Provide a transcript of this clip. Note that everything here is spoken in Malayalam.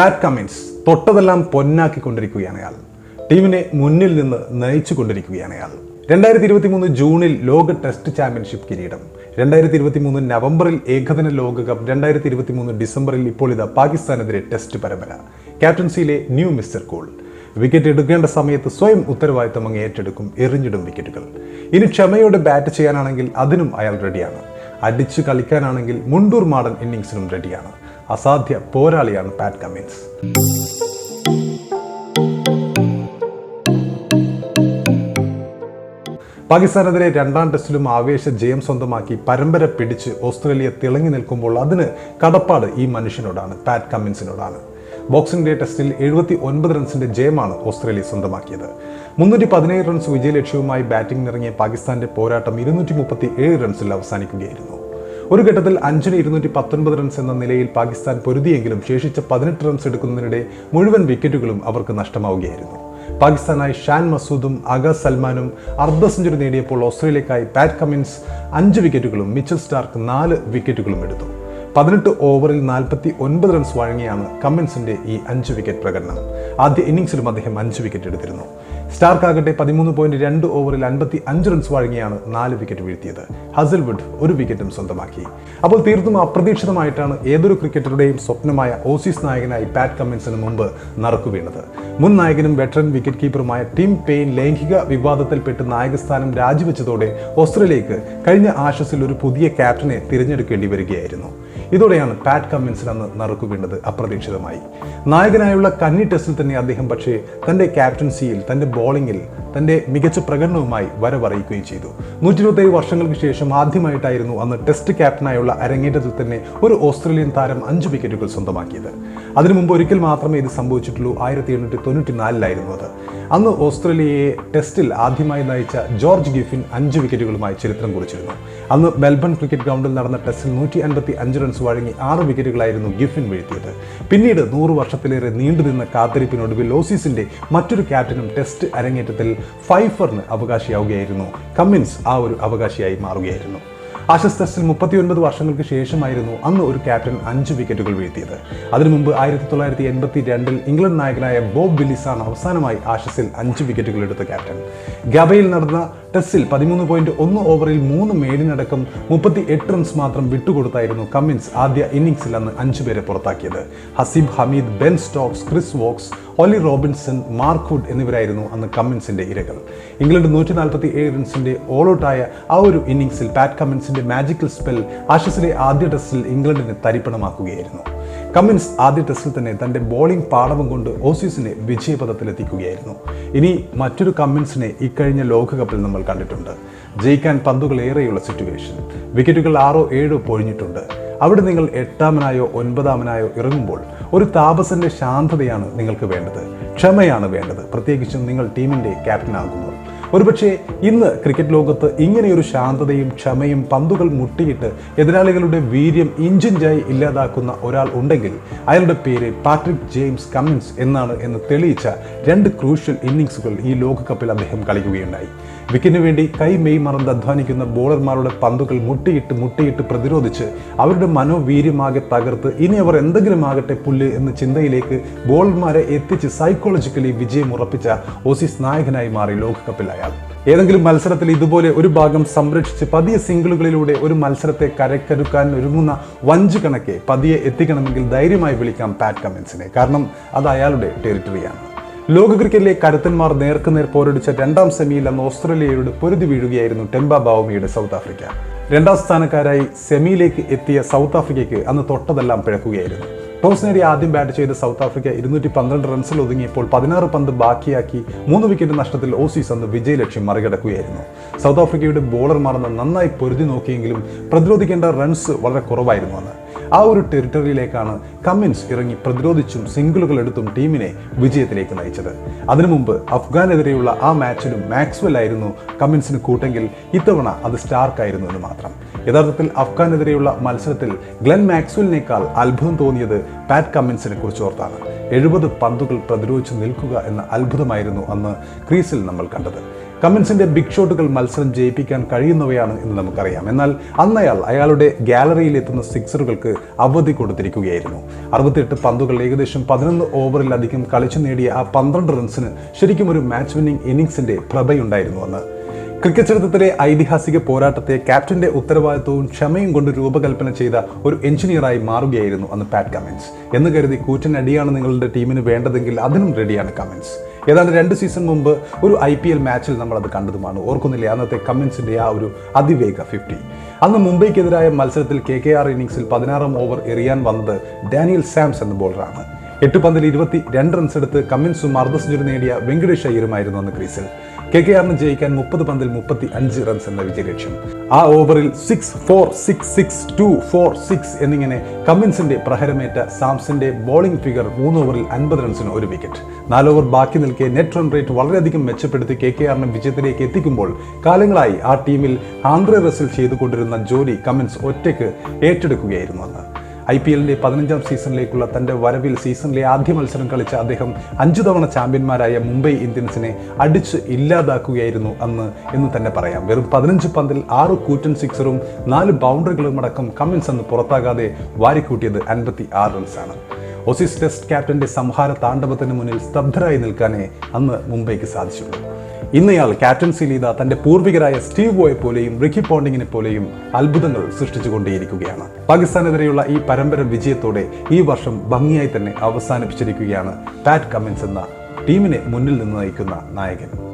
പാറ്റ് കമ്മിൻസ് തൊട്ടതെല്ലാം പൊന്നാക്കിക്കൊണ്ടിരിക്കുകയാണ് അയാൾ ടീമിനെ മുന്നിൽ നിന്ന് നയിച്ചു കൊണ്ടിരിക്കുകയാണ് അയാൾ രണ്ടായിരത്തി ഇരുപത്തി മൂന്ന് ജൂണിൽ ലോക ടെസ്റ്റ് ചാമ്പ്യൻഷിപ്പ് കിരീടം. രണ്ടായിരത്തി ഇരുപത്തി മൂന്ന് നവംബറിൽ ഏകദിന ലോകകപ്പ്. രണ്ടായിരത്തി ഇരുപത്തി മൂന്ന് ഡിസംബറിൽ ഇപ്പോൾ ഇത് പാകിസ്ഥാനെതിരെ ടെസ്റ്റ് പരമ്പര. ക്യാപ്റ്റൻസിയിലെ ന്യൂ മിസ്റ്റർ കോൾ. വിക്കറ്റ് എടുക്കേണ്ട സമയത്ത് സ്വയം ഉത്തരവാദിത്തം അങ്ങ് ഏറ്റെടുക്കും എറിഞ്ഞിടും വിക്കറ്റുകൾ. ഇനി ക്ഷമയോടെ ബാറ്റ് ചെയ്യാനാണെങ്കിൽ അതിനും അയാൾ റെഡിയാണ് അടിച്ച് കളിക്കാനാണെങ്കിൽ മുണ്ടൂർ മാടൻ ഇന്നിങ്സിനും റെഡിയാണ് അസാധ്യ പോരാളിയാണ് പാറ്റ് കമ്മിൻസ്. പാകിസ്ഥാനെതിരെ രണ്ടാം ടെസ്റ്റിലും ആവേശ ജയം സ്വന്തമാക്കി പരമ്പര പിടിച്ച് ഓസ്ട്രേലിയ തിളങ്ങി നിൽക്കുമ്പോൾ അതിന് കടപ്പാട് ഈ മനുഷ്യനോടാണ് പാറ്റ് കമ്മിൻസിനോടാണ്. ബോക്സിംഗ് ഡേ ടെസ്റ്റിൽ എഴുപത്തി ഒൻപത് റൺസിന്റെ ജയമാണ് ഓസ്ട്രേലിയ സ്വന്തമാക്കിയത്. മുന്നൂറ്റി പതിനേഴ് റൺസ് വിജയലക്ഷ്യവുമായി ബാറ്റിംഗിനിറങ്ങിയ പാകിസ്ഥാന്റെ പോരാട്ടം ഇരുന്നൂറ്റി മുപ്പത്തി ഏഴ് റൺസിൽ അവസാനിക്കുകയായിരുന്നു. ഒരു ഘട്ടത്തിൽ അഞ്ചിന് ഇരുന്നൂറ്റി പത്തൊൻപത് റൺസ് എന്ന നിലയിൽ പാകിസ്ഥാൻ പൊരുതിയെങ്കിലും ശേഷിച്ച പതിനെട്ട് റൺസ് എടുക്കുന്നതിനിടെ മുഴുവൻ വിക്കറ്റുകളും അവർക്ക് നഷ്ടമാവുകയായിരുന്നു. പാകിസ്ഥാനായി ഷാൻ മസൂദും അഗ സൽമാനും അർദ്ധ സെഞ്ചുറി നേടിയപ്പോൾ ഓസ്ട്രേലിയക്കായി പാറ്റ് കമ്മിൻസ് അഞ്ച് വിക്കറ്റുകളും മിച്ചൽ സ്റ്റാർക്ക് നാല് വിക്കറ്റുകളും എടുത്തു. പതിനെട്ട് ഓവറിൽ നാൽപ്പത്തി ഒൻപത് റൺസ് വഴങ്ങിയാണ് കമ്മിൻസിന്റെ ഈ അഞ്ച് വിക്കറ്റ് പ്രകടനം. ആദ്യ ഇന്നിംഗ്സിലും അദ്ദേഹം അഞ്ച് വിക്കറ്റ് എടുത്തിരുന്നു. സ്റ്റാർക്ക് ആകട്ടെ പതിമൂന്ന് പോയിന്റ് രണ്ട് ഓവറിൽ അൻപത്തി അഞ്ച് റൺസ് വഴങ്ങിയാണ് നാല് വിക്കറ്റ് വീഴ്ത്തിയത്. ഹസൽവുഡ് ഒരു വിക്കറ്റും സ്വന്തമാക്കി. അപ്പോൾ തീർത്തും അപ്രതീക്ഷിതമായിട്ടാണ് ഏതൊരു ക്രിക്കറ്ററുടെയും സ്വപ്നമായ ഓസീസ് നായകനായി പാറ്റ് കമ്മിൻസിന് മുമ്പ് നറുക്കു വീണത്. മുൻ നായകനും വെറ്ററൻ വിക്കറ്റ് കീപ്പറുമായ ടിം പെയിൻ ലൈംഗിക വിവാദത്തിൽപ്പെട്ട് നായകസ്ഥാനം രാജിവെച്ചതോടെ ഓസ്ട്രേലിയക്ക് കഴിഞ്ഞ ആഷസിൽ ഒരു പുതിയ ക്യാപ്റ്റനെ തിരഞ്ഞെടുക്കേണ്ടി വരികയായിരുന്നു. ഇതോടെയാണ് പാറ്റ് കമ്മിൻസിൽ അന്ന് നറുക്കു അപ്രതീക്ഷിതമായി. നായകനായുള്ള കന്നി ടെസ്റ്റിൽ തന്നെ അദ്ദേഹം പക്ഷേ തന്റെ ക്യാപ്റ്റൻസിയിൽ തന്റെ ബോളിങ്ങിൽ തന്റെ മികച്ച പ്രകടനവുമായി വരവറിയിക്കുകയും ചെയ്തു. നൂറ്റി ഇരുപത്തേഴ് വർഷങ്ങൾക്ക് ശേഷം ആദ്യമായിട്ടായിരുന്നു അന്ന് ടെസ്റ്റ് ക്യാപ്റ്റനായുള്ള അരങ്ങേറ്റത്തിൽ തന്നെ ഒരു ഓസ്ട്രേലിയൻ താരം അഞ്ച് വിക്കറ്റുകൾ സ്വന്തമാക്കിയത്. അതിനു മുമ്പ് ഒരിക്കൽ മാത്രമേ ഇത് സംഭവിച്ചിട്ടുള്ളൂ. ആയിരത്തി എണ്ണൂറ്റി തൊണ്ണൂറ്റി നാലിലായിരുന്നു അത്. അന്ന് ഓസ്ട്രേലിയയെ ടെസ്റ്റിൽ ആദ്യമായി നയിച്ച ജോർജ് ഗിഫിൻ അഞ്ച് വിക്കറ്റുകളുമായി ചരിത്രം കുറിച്ചിരുന്നു. അന്ന് മെൽബൺ ക്രിക്കറ്റ് ഗ്രൗണ്ടിൽ നടന്ന ടെസ്റ്റിൽ നൂറ്റി അൻപത്തി അഞ്ച് റൺസ് വഴങ്ങി ആറ് വിക്കറ്റുകളായിരുന്നു ഗിഫിൻ വീഴ്ത്തിയത്. പിന്നീട് നൂറ് വർഷത്തിലേറെ നീണ്ടുനിന്ന കാത്തിരിപ്പിനൊടുവിൽ ഓസീസിന്റെ മറ്റൊരു ക്യാപ്റ്റനും ടെസ്റ്റ് അരങ്ങേറ്റത്തിൽ ഫൈഫറിന് അവകാശിയാവുകയായിരുന്നു. കമ്മിൻസ് ആ ഒരു അവകാശിയായി മാറുകയായിരുന്നു. ആഷസ് ടെസ്റ്റിൽ മുപ്പത്തിയൊൻപത് വർഷങ്ങൾക്ക് ശേഷമായിരുന്നു അന്ന് ഒരു ക്യാപ്റ്റൻ അഞ്ച് വിക്കറ്റുകൾ വീഴ്ത്തിയത്. അതിനു മുമ്പ് ആയിരത്തി തൊള്ളായിരത്തി എൺപത്തി രണ്ടിൽ ഇംഗ്ലണ്ട് നായകനായ ബോബ് ബില്ലിസാണ് അവസാനമായി ആഷസിൽ അഞ്ച് വിക്കറ്റുകൾ എടുത്ത ക്യാപ്റ്റൻ. ഗബയിൽ നടന്ന ടെസ്റ്റിൽ പതിമൂന്ന് പോയിന്റ് ഒന്ന് ഓവറിൽ മൂന്ന് മേലിനടക്കം മുപ്പത്തി എട്ട് റൺസ് മാത്രം വിട്ടുകൊടുത്തായിരുന്നു കമ്മിൻസ് ആദ്യ ഇന്നിംഗ്സിൽ അന്ന് അഞ്ചു പേരെ പുറത്താക്കിയത്. Haseeb Hameed Ben Stokes Chris Woakes Ollie Robinson Mark Wood എന്നിവരായിരുന്നു അന്ന് കമ്മിൻസിന്റെ ഇരകൾ. ഇംഗ്ലണ്ട് നൂറ്റി നാൽപ്പത്തി ഏഴ് റൺസിന്റെ ഓൾ ഔട്ടായ ആ ഒരു ഇന്നിംഗ്സിൽ പാറ്റ് കമ്മിൻസിന്റെ മാജിക്കൽ സ്പെൽ ആഷസിലെ ആദ്യ ടെസ്റ്റിൽ ഇംഗ്ലണ്ടിനെ തരിപ്പണമാക്കുകയായിരുന്നു. കമ്മിൻസ് ആദ്യ ടെസ്റ്റിൽ തന്നെ തന്റെ ബോളിംഗ് പാടവം കൊണ്ട് ഓസീസിനെ വിജയപഥത്തിലെത്തിക്കുകയായിരുന്നു. ഇനി മറ്റൊരു കമ്മിൻസിനെ ഇക്കഴിഞ്ഞ ലോകകപ്പിൽ നമ്മൾ കണ്ടിട്ടുണ്ട്. ജയിക്കാൻ പന്തുകൾ ഏറെയുള്ള സിറ്റുവേഷൻ വിക്കറ്റുകൾ ആറോ ഏഴോ പൊഴിഞ്ഞിട്ടുണ്ട്. അവിടെ നിങ്ങൾ എട്ടാമനായോ ഒൻപതാമനായോ ഇറങ്ങുമ്പോൾ ഒരു താപസന്റെ ശാന്തതയാണ് നിങ്ങൾക്ക് വേണ്ടത്. ക്ഷമയാണ് വേണ്ടത്. പ്രത്യേകിച്ചും നിങ്ങൾ ടീമിന്റെ ക്യാപ്റ്റൻ ആകുമ്പോൾ ഒരുപക്ഷെ ഇന്ന് ക്രിക്കറ്റ് ലോകത്ത് ഇങ്ങനെയൊരു ശാന്തതയും ക്ഷമയും പന്തുകൾ മുട്ടിയിട്ട് എതിരാളികളുടെ വീര്യം ഇഞ്ചിഞ്ചായി ഇല്ലാതാക്കുന്ന ഒരാൾ ഉണ്ടെങ്കിൽ അയാളുടെ പേര് പാട്രിക് ജെയിംസ് കമ്മിൻസ് എന്നാണ് എന്ന് തെളിയിച്ച രണ്ട് ക്രൂഷ്യൽ ഇന്നിങ്സുകൾ ഈ ലോകകപ്പിൽ അദ്ദേഹം കളിക്കുകയുണ്ടായി. വിക്കറ്റിന് വേണ്ടി കൈ മെയ് മറന്ന് അധ്വാനിക്കുന്ന ബോളർമാരുടെ പന്തുകൾ മുട്ടിയിട്ട് മുട്ടിയിട്ട് പ്രതിരോധിച്ച് അവരുടെ മനോവീര്യമാകെ തകർത്ത് ഇനി അവർ എന്തെങ്കിലും ആകട്ടെ പുല്ല് എന്ന ചിന്തയിലേക്ക് ബോളർമാരെ എത്തിച്ച് സൈക്കോളജിക്കലി വിജയം ഉറപ്പിച്ച ഓസീസ് നായകനായി മാറി ലോകകപ്പിൽ അയാൾ ഏതെങ്കിലും മത്സരത്തിൽ ഇതുപോലെ ഒരു ഭാഗം സംരക്ഷിച്ച് പതിയെ സിംഗിളുകളിലൂടെ ഒരു മത്സരത്തെ കരക്കരുക്കാൻ ഒരുങ്ങുന്ന വഞ്ചു കണക്കെ പതിയെ എത്തിക്കണമെങ്കിൽ ധൈര്യമായി വിളിക്കാം പാറ്റ് കമ്മിൻസിനെ കാരണം അത് അയാളുടെ ടെറിട്ടറിയാണ് ലോക ക്രിക്കറ്റിലെ കരുത്തന്മാർ നേർക്കുനേർ പോരടിച്ച രണ്ടാം സെമിയിൽ അന്ന് ഓസ്ട്രേലിയയോട് പൊരുതി വീഴുകയായിരുന്നു ടെമ്പ ബാവുമിയുടെ സൗത്ത് ആഫ്രിക്ക. രണ്ടാം സ്ഥാനക്കാരായി സെമിയിലേക്ക് എത്തിയ സൗത്ത് ആഫ്രിക്കയ്ക്ക് അന്ന് തൊട്ടതെല്ലാം പിഴക്കുകയായിരുന്നു. ടോസ് നേടി ആദ്യം ബാറ്റ് ചെയ്ത സൗത്ത് ആഫ്രിക്ക ഇരുന്നൂറ്റി പന്ത്രണ്ട് റൺസിൽ ഒതുങ്ങിയപ്പോൾ പതിനാറ് പന്ത് ബാക്കിയാക്കി മൂന്ന് വിക്കറ്റ് നഷ്ടത്തിൽ ഓസീസ് അന്ന് വിജയലക്ഷ്യം മറികടക്കുകയായിരുന്നു. സൗത്ത് ആഫ്രിക്കയുടെ ബോളർമാർ നന്നായി പൊരുതി നോക്കിയെങ്കിലും പ്രതിരോധിക്കേണ്ട റൺസ് വളരെ കുറവായിരുന്നു അന്ന്. ആ ഒരു ടെറിട്ടറിയിലേക്കാണ് കമ്മിൻസ് ഇറങ്ങി പ്രതിരോധിച്ചും സിംഗിളുകൾ എടുത്തും ടീമിനെ വിജയത്തിലേക്ക് നയിച്ചത്. അതിനു മുമ്പ് അഫ്ഗാനെതിരെയുള്ള ആ മാച്ചിലും മാക്സ്വെൽ ആയിരുന്നു കമ്മിൻസിന് കൂട്ടെങ്കിൽ ഇത്തവണ അത് സ്റ്റാർക്കായിരുന്നു എന്ന് മാത്രം. യഥാർത്ഥത്തിൽ അഫ്ഗാനെതിരെയുള്ള മത്സരത്തിൽ ഗ്ലെൻ മാക്സ്വലിനേക്കാൾ അത്ഭുതം തോന്നിയത് പാറ്റ് കമ്മിൻസിനെ കുറിച്ച് ഓർത്താണ്. എഴുപത് പന്തുകൾ പ്രതിരോധിച്ച് നിൽക്കുക എന്ന അത്ഭുതമായിരുന്നു അന്ന് ക്രീസിൽ നമ്മൾ കണ്ടത്. കമ്മിൻസിന്റെ ബിഗ് ഷോട്ടുകൾ മത്സരം ജയിപ്പിക്കാൻ കഴിയുന്നവയാണ് എന്ന് നമുക്കറിയാം. എന്നാൽ അന്നയാൾ അയാളുടെ ഗാലറിയിൽ എത്തുന്ന സിക്സറുകൾക്ക് അവധി കൊടുത്തിരിക്കുകയായിരുന്നു. അറുപത്തിയെട്ട് പന്തുകൾ ഏകദേശം പതിനൊന്ന് ഓവറിലധികം കളിച്ചു നേടിയ ആ പന്ത്രണ്ട് റൺസിന് ശരിക്കും ഒരു മാച്ച് വിന്നിംഗ് ഇന്നിംഗ്സിന്റെ പ്രഭയുണ്ടായിരുന്നു അന്ന്. ക്രിക്കറ്റ് ചരിത്രത്തിലെ ഐതിഹാസിക പോരാട്ടത്തെ ക്യാപ്റ്റന്റെ ഉത്തരവാദിത്വവും ക്ഷമയും കൊണ്ട് രൂപകൽപ്പന ചെയ്ത ഒരു എഞ്ചിനീയറായി മാറുകയായിരുന്നു അന്ന് പാറ്റ് കമ്മിൻസ്. എന്ന് കരുതി കൂറ്റൻ അടിയാണ് നിങ്ങളുടെ ടീമിന് വേണ്ടതെങ്കിൽ അതിനും റെഡിയാണ് കമ്മിൻസ്. ഏതാണ്ട് രണ്ട് സീസൺ മുമ്പ് ഒരു ഐ പി എൽ മാച്ചിൽ നമ്മൾ അത് കണ്ടതുമാണ്. ഓർക്കുന്നില്ലേ? അന്നത്തെ കമ്മിൻസിന്റെ ആ ഒരു അതിവേഗ ഫിഫ്റ്റി അന്ന് മുംബൈക്കെതിരായ മത്സരത്തിൽ കെ കെ ആർ ഇന്നിംഗ്സിൽ പതിനാറാം ഓവർ എറിയാൻ വന്നത് ഡാനിയൽ സാംസ് എന്ന ബോളറാണ് എട്ട് പന്തിൽ ഇരുപത്തി രണ്ട് റൺസ് എടുത്ത് കമ്മിൻസും അർദ്ധ സെഞ്ചുറി നേടിയ വെങ്കടേഷ് അയ്യരുമായിരുന്നു അന്ന് ക്രീസിൽ. കെ കെ ആറിന് ജയിക്കാൻ മുപ്പത് പന്തിൽ മുപ്പത്തി അഞ്ച് റൺസ് എന്ന വിജയലക്ഷ്യം. ആ ഓവറിൽ six four six six two four six എന്നിങ്ങനെ കമ്മിൻസിന്റെ പ്രഹരമേറ്റ സാംസന്റെ ബോളിംഗ് ഫിഗർ മൂന്ന് ഓവറിൽ അൻപത് റൺസിന് ഒരു വിക്കറ്റ് നാല് ഓവർ ബാക്കി നിൽക്കെ നെറ്റ് റൺ റേറ്റ് വളരെയധികം മെച്ചപ്പെടുത്തി കെ കെ ആറിനെ വിജയത്തിലേക്ക് എത്തിക്കുമ്പോൾ കാലങ്ങളായി ആ ടീമിൽ ആന്ധ്ര റസിൽ ചെയ്തുകൊണ്ടിരുന്ന ജോലി കമ്മിൻസ് ഒറ്റയ്ക്ക് ഏറ്റെടുക്കുകയായിരുന്നു അന്ന്. ഐ പി എല്ലിന്റെ പതിനഞ്ചാം സീസണിലേക്കുള്ള തന്റെ വരവിൽ സീസണിലെ ആദ്യ മത്സരം കളിച്ച അദ്ദേഹം അഞ്ചു തവണ ചാമ്പ്യന്മാരായ മുംബൈ ഇന്ത്യൻസിനെ അടിച്ച് ഇല്ലാതാക്കുകയായിരുന്നു അന്ന് എന്ന് തന്നെ പറയാം. വെറും പതിനഞ്ച് പന്തിൽ ആറ് കൂറ്റൻ സിക്സറും നാല് ബൗണ്ടറികളും അടക്കം കമ്മിൻസ് അന്ന് പുറത്താകാതെ വാരിക്കൂട്ടിയത് അൻപത്തി ആറ് റൺസാണ് ഒസീസ് ടെസ്റ്റ് ക്യാപ്റ്റന്റെ സംഹാര താണ്ഡവത്തിന് മുന്നിൽ സ്തബ്ധരായി നിൽക്കാനേ അന്ന് മുംബൈക്ക് സാധിച്ചുള്ളൂ. ഇന്നയാൾ ക്യാപ്റ്റൻസി ചെയ്ത തന്റെ പൂർവികരായ സ്റ്റീവ് ബോയെ പോലെയും റിക്കി പോണ്ടിങ്ങിനെ പോലെയും അത്ഭുതങ്ങൾ സൃഷ്ടിച്ചുകൊണ്ടേയിരിക്കുകയാണ്. പാകിസ്ഥാനെതിരെയുള്ള ഈ പരമ്പര വിജയത്തോടെ ഈ വർഷം ഭംഗിയായി തന്നെ അവസാനിപ്പിച്ചിരിക്കുകയാണ്. പാറ്റ് കമ്മിൻസ് എന്ന ടീമിനെ മുന്നിൽ നിന്ന് നയിക്കുന്ന നായകൻ.